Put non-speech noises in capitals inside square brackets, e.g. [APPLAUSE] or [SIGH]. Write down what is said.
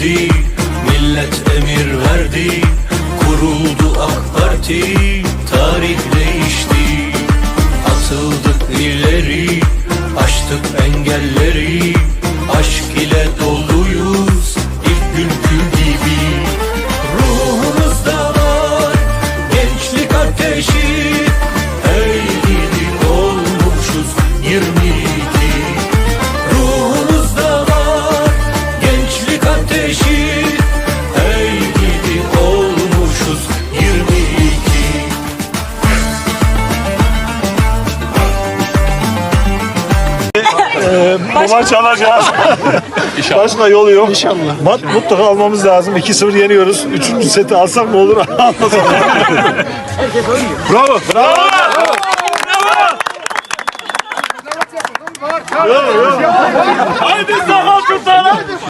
girdi Millet emir verdi Kuruldu AK Parti Tarih değişti. Atıldık ileri Aştık engelleri Aşk ile doluyuz ilk günkü gibi. Ruhumuzda var gençlik ateşi Hey gidi olmuşuz 22 Baba çalacağız. Başka [LAUGHS] yolu yok. İnşallah. Mat mutlaka almamız lazım. 2-0 yeniyoruz. Üçüncü seti alsak mı olur? [LAUGHS] Almasak mı? Bravo. Bravo. Haydi sakal tutalım.